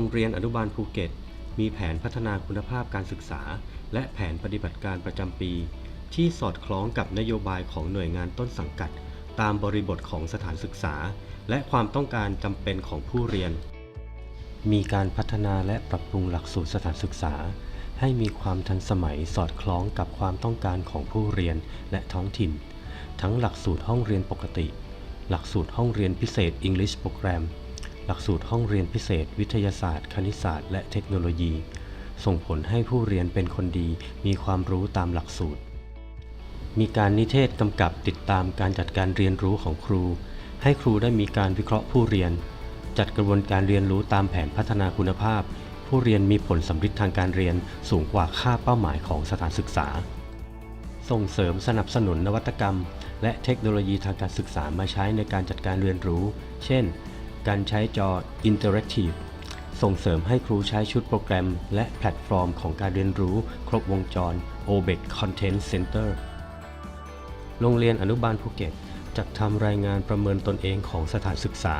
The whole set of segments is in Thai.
รงเรียนอนุบาลภูเก็ต มีแผนพัฒนาคุณภาพการศึกษา และแผนปฏิบัติการประจำปี ที่สอดคล้องกับนโยบายของหน่วยงานต้นสังกัด ตามบริบทของสถานศึกษา และความต้องการจำเป็นของผู้เรียน มีการพัฒนาและปรับปรุงหลักสูตรสถานศึกษา ให้มีความทันสมัยสอดคล้องกับความต้องการของผู้เรียนและท้องถิ่น ทั้งหลักสูตรห้องเรียนปกติ หลักสูตรห้องเรียนพิเศษ English Program หลักสูตรห้องเรียนพิเศษ วิทยาศาสตร์ คณิตศาสตร์ และเทคโนโลยี ส่งผลให้ผู้เรียนเป็นคนดีมีความรู้ตามหลักสูตร มีการนิเทศกำกับติดตามการจัดการเรียนรู้ของครู ให้ครูได้มีการวิเคราะห์ผู้เรียน จัดกระบวนการเรียนรู้ตามแผนพัฒนาคุณภาพ ผู้เรียนมีผลสำฤทธิ์ทางการเรียนสูงกว่าค่าเป้าหมายของสถานศึกษา ส่งเสริมสนับสนุนนวัตกรรม และเทคโนโลยีทางการศึกษามาใช้ในการจัดการเรียนรู้ เช่น การใช้จอ Interactive ส่งเสริมให้ครูใช้ชุดโปรแกรม และแพลตฟอร์มของการเรียนรู้ครบวงจร OBEC Content Center โรงเรียนอนุบาลภูเก็ตจัดทำรายงานประเมินตนเองของสถานศึกษา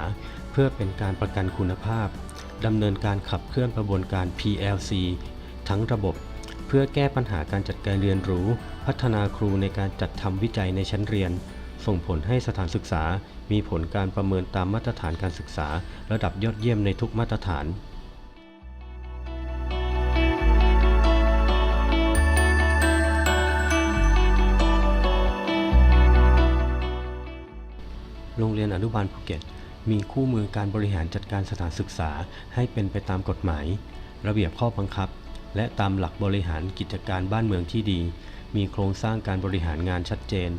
เพื่อเป็นการประกันคุณภาพดำเนินการขับเคลื่อนกระบวนการ PLC ทั้งระบบ เพื่อแก้ปัญหาการจัดการเรียนรู้ พัฒนาครูในการจัดทำวิจัยในชั้นเรียน ส่งผลให้สถานศึกษา มีผลการประเมินตามมาตรฐานการศึกษา ระดับยอดเยี่ยมในทุกมาตรฐานโรงเรียนอนุบาลภูเก็ต มีคู่มือการบริหารจัดการสถานศึกษาให้เป็นไปตามกฎหมาย ระเบียบข้อบังคับ และตามหลักบริหารกิจการบ้านเมืองที่ดี มีโครงสร้างการบริหารงานชัดเจน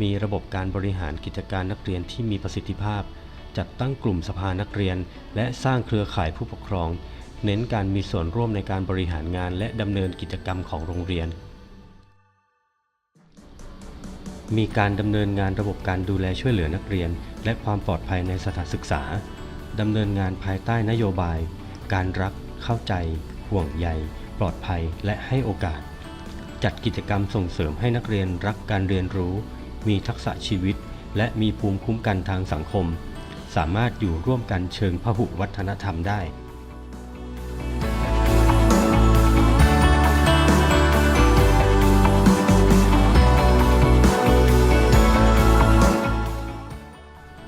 มีระบบการบริหารกิจการนักเรียนที่มีประสิทธิภาพ จัดตั้งกลุ่มสภานักเรียน และสร้างเครือข่ายผู้ปกครอง เน้นการมีส่วนร่วมในการบริหารงานและดำเนินกิจกรรมของโรงเรียน มีการดำเนินงานระบบการดูแลช่วยเหลือนักเรียน และความปลอดภัยในสถานศึกษาดำเนินงานภายใต้นโยบาย การรัก เข้าใจ ห่วงใย ปลอดภัย และให้โอกาส จัดกิจกรรมส่งเสริมให้นักเรียนรักการเรียนรู้ มีทักษะชีวิต และมีภูมิคุ้มกันทางสังคม สามารถอยู่ร่วมกันเชิงพหุวัฒนธรรมได้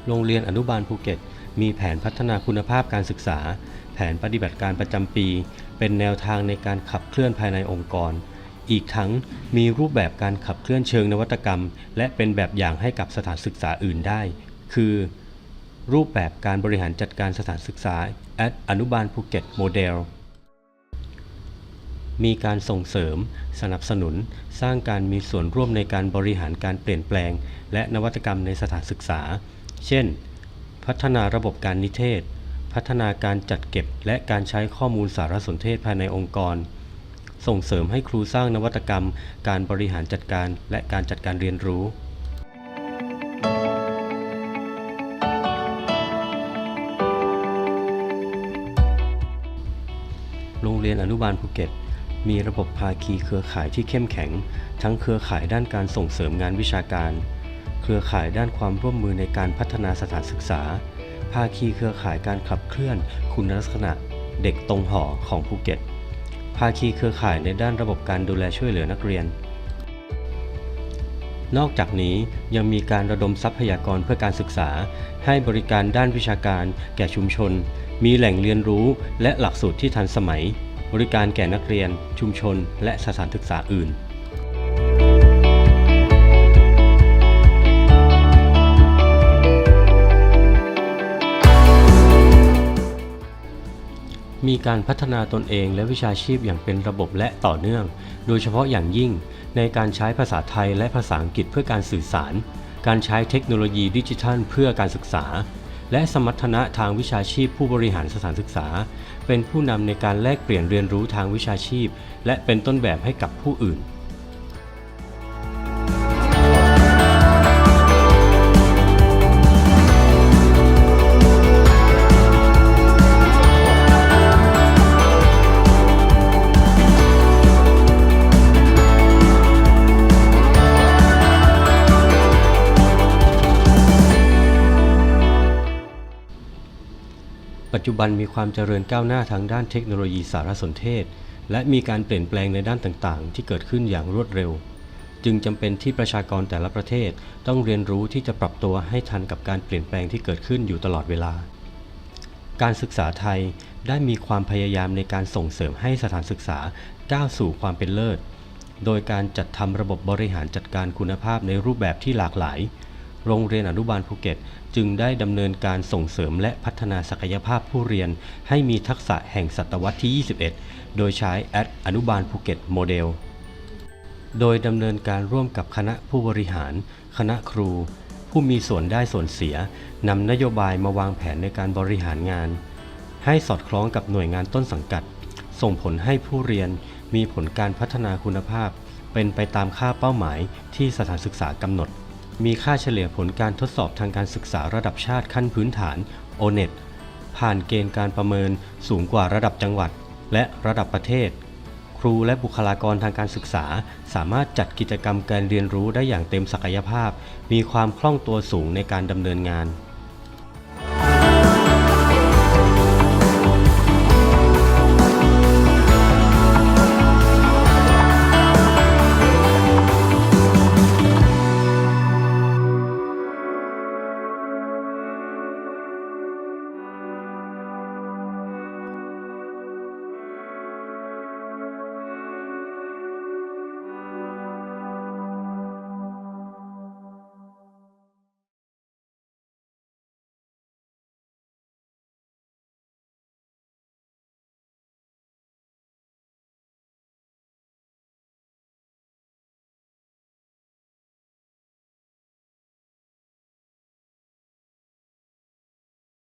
โรงเรียนอนุบาลภูเก็ต มีแผนพัฒนาคุณภาพการศึกษา แผนปฏิบัติการประจำปี เป็นแนวทางในการขับเคลื่อนภายในองค์กร อีกทั้งมีรูปแบบการขับเคลื่อนเชิงนวัตกรรม และเป็นแบบอย่างให้กับสถานศึกษาอื่นได้ คือ รูปแบบการบริหารจัดการสถานศึกษา at อนุบาลภูเก็ตโมเดลมีการส่งเสริม สนับสนุน สร้างการมีส่วนร่วมในการบริหารการเปลี่ยนแปลง และนวัตกรรมในสถานศึกษา เช่น พัฒนาระบบการนิเทศ พัฒนาการจัดเก็บ และการใช้ข้อมูลสารสนเทศภายในองค์กร ส่งเสริมให้ครูสร้างนวัตกรรม การบริหารจัดการ และการจัดการเรียนรู้โรงเรียนอนุบาลภูเก็ต มีระบบภาคีเครือข่ายที่เข้มแข็ง ทั้งเครือข่ายด้านการส่งเสริมงานวิชาการ เครือข่ายด้านความร่วมมือในการพัฒนาสถานศึกษา ภาคีเครือข่ายการขับเคลื่อนคุณลักษณะ เด็กตรงหอของภูเก็ต ภาคีเครือข่ายในด้านระบบการดูแลช่วยเหลือนักเรียน นอกจากนี้ยังมีการระดมทรัพยากรเพื่อการศึกษา ให้บริการด้านวิชาการแก่ชุมชน มีแหล่งเรียนรู้และหลักสูตรที่ทันสมัย บริการแก่นักเรียน ชุมชน และสถานศึกษาอื่น มีการพัฒนาตนเองและวิชาชีพอย่างเป็นระบบและต่อเนื่อง โดยเฉพาะอย่างยิ่งในการใช้ภาษาไทยและภาษาอังกฤษเพื่อการสื่อสาร การใช้เทคโนโลยีดิจิทัลเพื่อการศึกษา และสมรรถนะทางวิชาชีพผู้บริหารสถานศึกษา เป็นผู้นำในการแลกเปลี่ยนเรียนรู้ทางวิชาชีพ และเป็นต้นแบบให้กับผู้อื่น ปัจจุบันมีความเจริญก้าวหน้าทางด้านเทคโนโลยีสารสนเทศ และมีการเปลี่ยนแปลงในด้านต่างๆ ที่เกิดขึ้นอย่างรวดเร็ว จึงจำเป็นที่ประชากรแต่ละประเทศต้องเรียนรู้ที่จะปรับตัวให้ทันกับการเปลี่ยนแปลงที่เกิดขึ้นอยู่ตลอดเวลา การศึกษาไทยได้มีความพยายามในการส่งเสริมให้สถานศึกษาก้าวสู่ความเป็นเลิศ โดยการจัดทำระบบบริหารจัดการคุณภาพในรูปแบบที่หลากหลาย โรงเรียนอนุบาลภูเก็ต จึงได้ดำเนินการส่งเสริมและพัฒนาศักยภาพผู้เรียน ให้มีทักษะแห่งศตวรรษที่ 21 โดยใช้แอดอนุบาลภูเก็ตโมเดล โดยดำเนินการร่วมกับคณะผู้บริหาร คณะครู ผู้มีส่วนได้ส่วนเสียนำนโยบายมาวางแผนในการบริหารงาน ให้สอดคล้องกับหน่วยงานต้นสังกัด ส่งผลให้ผู้เรียนมีผลการพัฒนาคุณภาพ เป็นไปตามค่าเป้าหมายที่สถานศึกษากำหนด มีค่าเฉลี่ยผลการทดสอบทางการศึกษาระดับชาติขั้นพื้นฐาน O-NET ผ่านเกณฑ์การประเมินสูงกว่าระดับจังหวัด และระดับประเทศ ครูและบุคลากรทางการศึกษา สามารถจัดกิจกรรมการเรียนรู้ได้อย่างเต็มศักยภาพ มีความคล่องตัวสูงในการดำเนินงาน